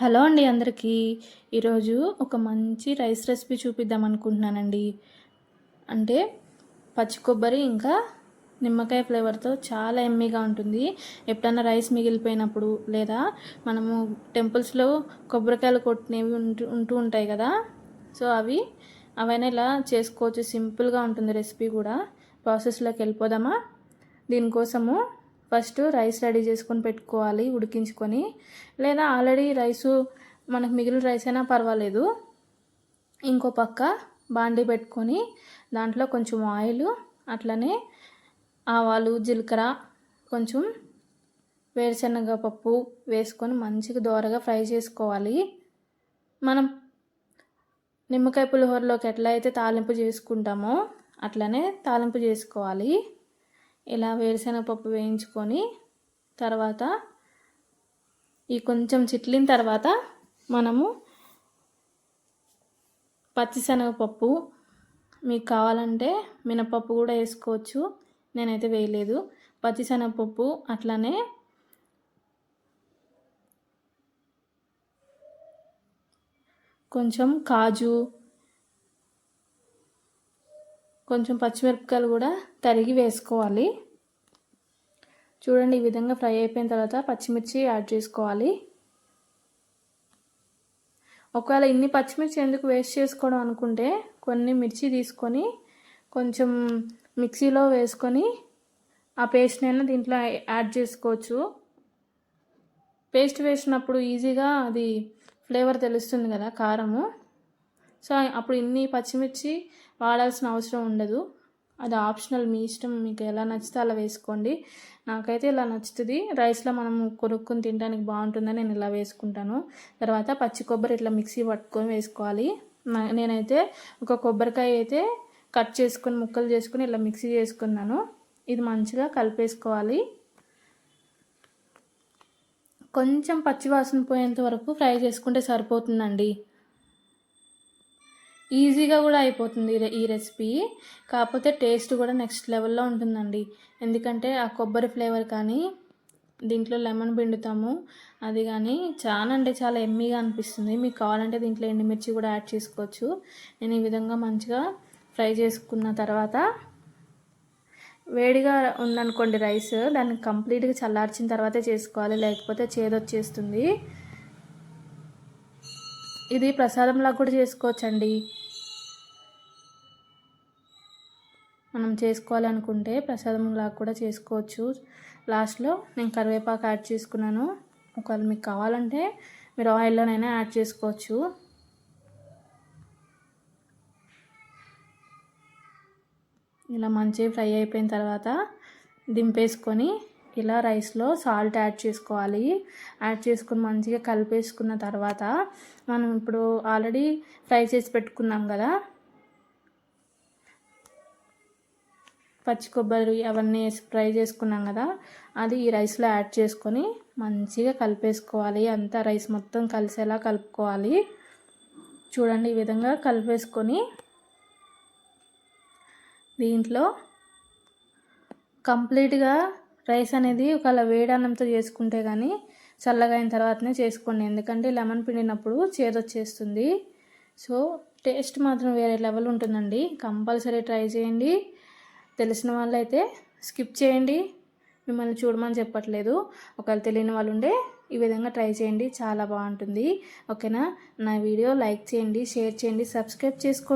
Hello అండి అందరికీ. ఈరోజు ఒక మంచి రైస్ రెసిపీ చూపిద్దాం అనుకుంటున్నానండి. అంటే పచ్చి కొబ్బరి ఇంకా నిమ్మకాయ ఫ్లేవర్తో చాలా ఎమ్మీగా ఉంటుంది. ఎప్పుడన్నా రైస్ మిగిలిపోయినప్పుడు లేదా మనము టెంపుల్స్లో కొబ్బరికాయలు కొట్టినవి ఉంటూ ఉంటూ ఉంటాయి కదా. సో అవి అవైనా ఇలా చేసుకోవచ్చు. సింపుల్గా ఉంటుంది రెసిపీ కూడా. ప్రాసెస్లోకి వెళ్ళిపోదామా? దీనికోసము ఫస్ట్ రైస్ రెడీ చేసుకొని పెట్టుకోవాలి ఉడికించుకొని. లేదా ఆల్రెడీ రైసు మనకు మిగిలిన రైస్ అయినా పర్వాలేదు. ఇంకో పక్క బాండి పెట్టుకొని దాంట్లో కొంచెం ఆయిల్ అట్లనే ఆవాలు జీలకర్ర కొంచెం వేరుశనగ పప్పు వేసుకొని మంచిగా దోరగా ఫ్రై చేసుకోవాలి. మనం నిమ్మకాయ పులిహోరలోకి ఎట్లా అయితే తాలింపు చేసుకుంటామో అట్లనే తాలింపు చేసుకోవాలి. ఇలా వేరుశనగపప్పు వేయించుకొని తర్వాత ఈ కొంచెం చిట్లిన తర్వాత మనము పచ్చిశనగపప్పు మీకు కావాలంటే మినపప్పు కూడా వేసుకోవచ్చు. నేనైతే వేయలేదు. పచ్చిశనగపప్పు అట్లానే కొంచెం కాజు కొంచెం పచ్చిమిరపకాయలు కూడా తరిగి వేసుకోవాలి. చూడండి ఈ విధంగా ఫ్రై అయిపోయిన తర్వాత పచ్చిమిర్చి యాడ్ చేసుకోవాలి. ఒకవేళ ఇన్ని పచ్చిమిర్చి ఎందుకు వేస్ట్ చేసుకోవడం అనుకుంటే కొన్ని మిర్చి తీసుకొని కొంచెం మిక్సీలో వేసుకొని ఆ పేస్ట్నైనా దీంట్లో యాడ్ చేసుకోవచ్చు. పేస్ట్ వేసినప్పుడు ఈజీగా అది ఫ్లేవర్ తెలుస్తుంది కదా కారము. సో అప్పుడు ఇన్ని పచ్చిమిర్చి వాడాల్సిన అవసరం ఉండదు. అది ఆప్షనల్ మీ ఇష్టం మీకు ఎలా నచ్చితే అలా వేసుకోండి. నాకైతే ఇలా నచ్చుతుంది. రైస్లో మనం కొనుక్కొని తినడానికి బాగుంటుందని నేను ఇలా వేసుకుంటాను. తర్వాత పచ్చి కొబ్బరి ఇట్లా మిక్సీ పట్టుకొని వేసుకోవాలి. నేనైతే ఒక కొబ్బరికాయ అయితే కట్ చేసుకొని ముక్కలు చేసుకొని ఇలా మిక్సీ చేసుకున్నాను. ఇది మంచిగా కలిపేసుకోవాలి. కొంచెం పచ్చివాసన పోయేంత వరకు ఫ్రై చేసుకుంటే సరిపోతుందండి. ఈజీగా కూడా అయిపోతుంది ఈ రెసిపీ. కాకపోతే టేస్ట్ కూడా నెక్స్ట్ లెవెల్లో ఉంటుందండి. ఎందుకంటే ఆ కొబ్బరి ఫ్లేవర్ కానీ దీంట్లో లెమన్ పిండుతాము అది కానీ చాలా అంటే చాలా ఎమ్మీగా అనిపిస్తుంది. మీకు కావాలంటే దీంట్లో ఎండుమిర్చి కూడా యాడ్ చేసుకోవచ్చు. నేను ఈ విధంగా మంచిగా ఫ్రై చేసుకున్న తర్వాత వేడిగా ఉందనుకోండి రైస్ దాన్ని కంప్లీట్గా చల్లార్చిన తర్వాతే చేసుకోవాలి. లేకపోతే చేదొచ్చేస్తుంది. ఇది ప్రసాదంలా కూడా చేసుకోవచ్చండి. మనం చేసుకోవాలనుకుంటే ప్రసాదంలా కూడా చేసుకోవచ్చు. లాస్ట్లో నేను కరివేపాకు యాడ్ చేసుకున్నాను. ఒకవేళ మీకు కావాలంటే మీరు ఆయిల్లోనైనా యాడ్ చేసుకోవచ్చు. ఇలా మంచిగా ఫ్రై అయిపోయిన తర్వాత దింపేసుకొని ఇలా రైస్లో సాల్ట్ యాడ్ చేసుకోవాలి. యాడ్ చేసుకొని మంచిగా కలిపేసుకున్న తర్వాత మనం ఇప్పుడు ఆల్రెడీ ఫ్రై చేసి పెట్టుకున్నాం కదా. పచ్చి కొబ్బరి అవన్నీ ఫ్రై చేసుకున్నాం కదా. అది ఈ రైస్లో యాడ్ చేసుకొని మంచిగా కలిపేసుకోవాలి. అంతా రైస్ మొత్తం కలిసేలా కలుపుకోవాలి. చూడండి ఈ విధంగా కలిపేసుకొని దీంట్లో కంప్లీట్గా రైస్ అనేది ఒకవేళ వేడన్నంతో చేసుకుంటే కానీ చల్లగా అయిన తర్వాతనే చేసుకోండి. ఎందుకంటే లెమన్ పిండినప్పుడు చేదొచ్చేస్తుంది సో టేస్ట్ మాత్రం వేరే లెవెల్ ఉంటుందండి. కంపల్సరీ ట్రై చేయండి. తెలిసిన వాళ్ళు అయితే స్కిప్ చేయండి. మిమ్మల్ని చూడమని చెప్పట్లేదు. ఒకవేళ తెలియని వాళ్ళు ఉండే ఈ విధంగా ట్రై చేయండి. చాలా బాగుంటుంది. ఓకేనా? నా వీడియో లైక్ చేయండి షేర్ చేయండి సబ్స్క్రైబ్ చేసుకోండి.